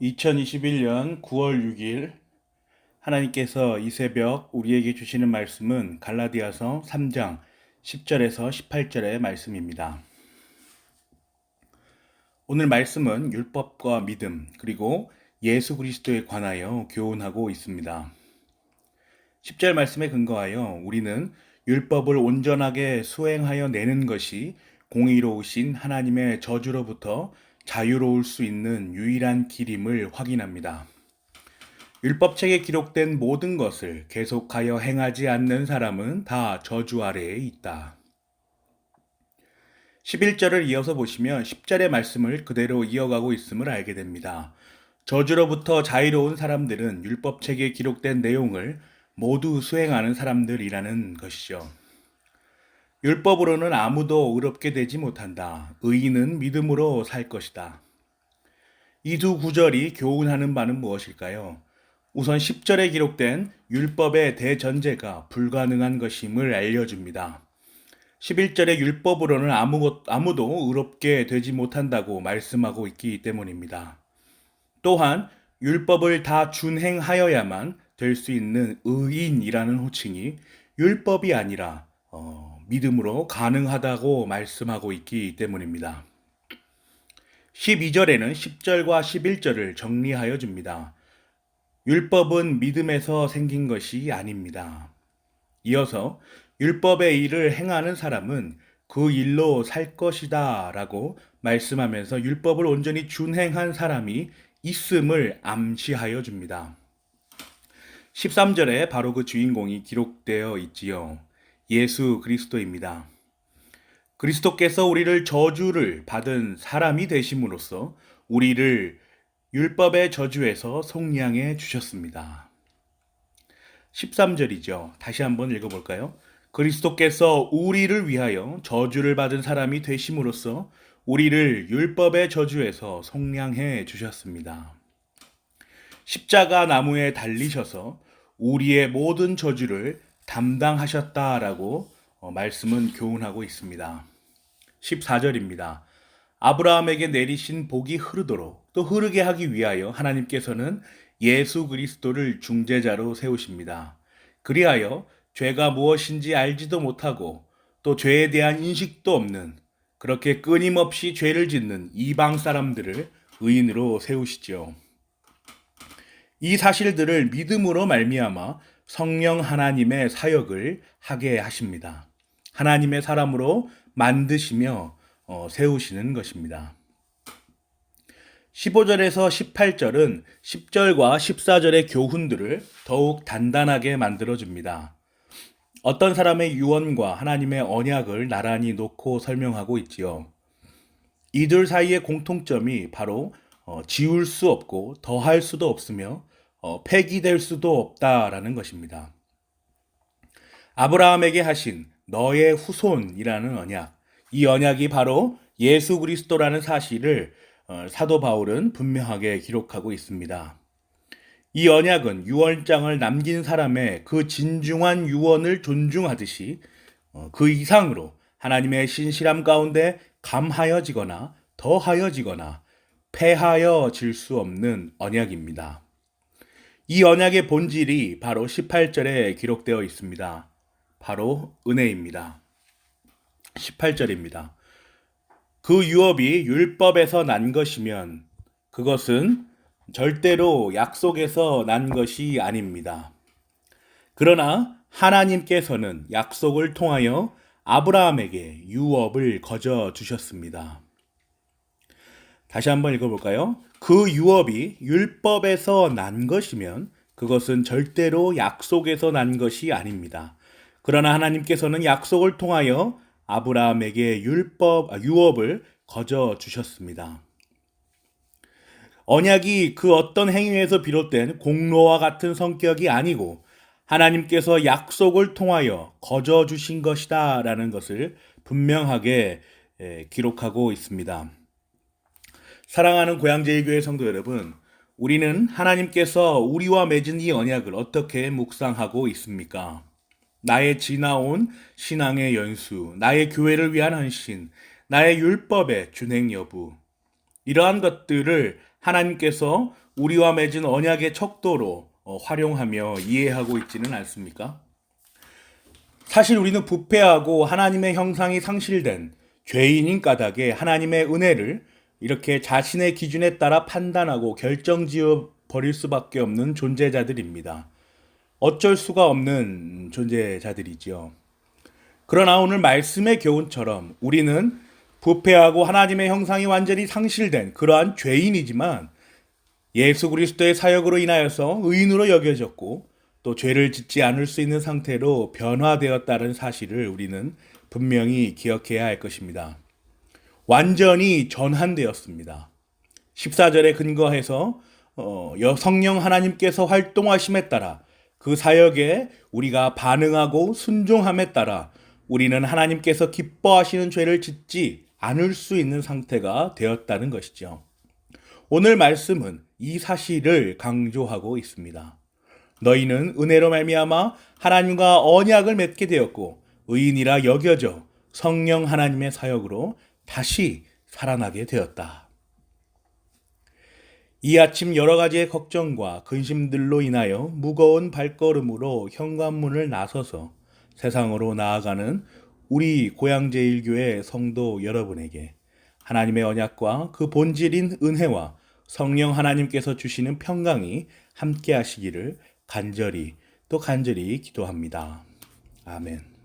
2021년 9월 6일 하나님께서 이 새벽 우리에게 주시는 말씀은 갈라디아서 3장 10절에서 18절의 말씀입니다. 오늘 말씀은 율법과 믿음 그리고 예수 그리스도에 관하여 교훈하고 있습니다. 10절 말씀에 근거하여 우리는 율법을 온전하게 수행하여 내는 것이 공의로우신 하나님의 저주로부터 자유로울 수 있는 유일한 길임을 확인합니다. 율법책에 기록된 모든 것을 계속하여 행하지 않는 사람은 다 저주 아래에 있다. 11절을 이어서 보시면 10절의 말씀을 그대로 이어가고 있음을 알게 됩니다. 저주로부터 자유로운 사람들은 율법책에 기록된 내용을 모두 수행하는 사람들이라는 것이죠. 율법으로는 아무도 의롭게 되지 못한다. 의인은 믿음으로 살 것이다. 이 두 구절이 교훈하는 바는 무엇일까요? 우선 10절에 기록된 율법의 대전제가 불가능한 것임을 알려줍니다. 11절의 율법으로는 아무, 아무도 의롭게 되지 못한다고 말씀하고 있기 때문입니다. 또한 율법을 다 준행하여야만 될 수 있는 의인이라는 호칭이 율법이 아니라 어, 믿음으로 가능하다고 말씀하고 있기 때문입니다. 12절에는 10절과 11절을 정리하여 줍니다. 율법은 믿음에서 생긴 것이 아닙니다. 이어서 율법의 일을 행하는 사람은 그 일로 살 것이다 라고 말씀하면서 율법을 온전히 준행한 사람이 있음을 암시하여 줍니다. 13절에 바로 그 주인공이 기록되어 있지요. 예수 그리스도입니다. 그리스도께서 우리를 저주를 받은 사람이 되심으로써 우리를 율법의 저주에서 속량해 주셨습니다. 13절이죠. 다시 한번 읽어볼까요? 그리스도께서 우리를 위하여 저주를 받은 사람이 되심으로써 우리를 율법의 저주에서 속량해 주셨습니다. 십자가 나무에 달리셔서 우리의 모든 저주를 담당하셨다라고 어, 말씀은 교훈하고 있습니다. 14절입니다. 아브라함에게 내리신 복이 흐르도록 또 흐르게 하기 위하여 하나님께서는 예수 그리스도를 중재자로 세우십니다. 그리하여 죄가 무엇인지 알지도 못하고 또 죄에 대한 인식도 없는 그렇게 끊임없이 죄를 짓는 이방 사람들을 의인으로 세우시지요. 이 사실들을 믿음으로 말미암아 성령 하나님의 사역을 하게 하십니다. 하나님의 사람으로 만드시며 어, 세우시는 것입니다. 15절에서 18절은 10절과 14절의 교훈들을 더욱 단단하게 만들어줍니다. 어떤 사람의 유언과 하나님의 언약을 나란히 놓고 설명하고 있지요. 이들 사이의 공통점이 바로 어, 지울 수 없고 더할 수도 없으며 어, 폐기될 수도 없다라는 것입니다. 아브라함에게 하신 너의 후손이라는 언약, 이 언약이 바로 예수 그리스도라는 사실을 어, 사도 바울은 분명하게 기록하고 있습니다. 이 언약은 유언장을 남긴 사람의 그 진중한 유언을 존중하듯이 어, 그 이상으로 하나님의 신실함 가운데 감하여지거나 더하여지거나 패하여질 수 없는 언약입니다. 이 언약의 본질이 바로 18절에 기록되어 있습니다. 바로 은혜입니다. 18절입니다. 그 유업이 율법에서 난 것이면 그것은 절대로 약속에서 난 것이 아닙니다. 그러나 하나님께서는 약속을 통하여 아브라함에게 유업을 거저 주셨습니다. 다시 한번 읽어볼까요? 그 유업이 율법에서 난 것이면 그것은 절대로 약속에서 난 것이 아닙니다. 그러나 하나님께서는 약속을 통하여 아브라함에게 율법, 아, 유업을 거저 주셨습니다. 언약이 그 어떤 행위에서 비롯된 공로와 같은 성격이 아니고 하나님께서 약속을 통하여 거저 주신 것이다 라는 것을 분명하게 기록하고 있습니다. 사랑하는 고양제일교회 성도 여러분, 우리는 하나님께서 우리와 맺은 이 언약을 어떻게 묵상하고 있습니까? 나의 지나온 신앙의 연수, 나의 교회를 위한 헌신, 나의 율법의 준행 여부, 이러한 것들을 하나님께서 우리와 맺은 언약의 척도로 어, 활용하며 이해하고 있지는 않습니까? 사실 우리는 부패하고 하나님의 형상이 상실된 죄인인 까닭에 하나님의 은혜를 이렇게 자신의 기준에 따라 판단하고 결정지어 버릴 수밖에 없는 존재자들입니다. 어쩔 수가 없는 존재자들이지요. 그러나 오늘 말씀의 교훈처럼 우리는 부패하고 하나님의 형상이 완전히 상실된 그러한 죄인이지만 예수 그리스도의 사역으로 인하여서 의인으로 여겨졌고 또 죄를 짓지 않을 수 있는 상태로 변화되었다는 사실을 우리는 분명히 기억해야 할 것입니다. 완전히 전환되었습니다. 14절에 근거해서 어, 여- 성령 하나님께서 활동하심에 따라 그 사역에 우리가 반응하고 순종함에 따라 우리는 하나님께서 기뻐하시는 죄를 짓지 않을 수 있는 상태가 되었다는 것이죠. 오늘 말씀은 이 사실을 강조하고 있습니다. 너희는 은혜로 말미암아 하나님과 언약을 맺게 되었고 의인이라 여겨져 성령 하나님의 사역으로 다시 살아나게 되었다. 이 아침 여러 가지의 걱정과 근심들로 인하여 무거운 발걸음으로 현관문을 나서서 세상으로 나아가는 우리 고향제일교회 성도 여러분에게 하나님의 언약과 그 본질인 은혜와 성령 하나님께서 주시는 평강이 함께 하시기를 간절히 또 간절히 기도합니다. 아멘.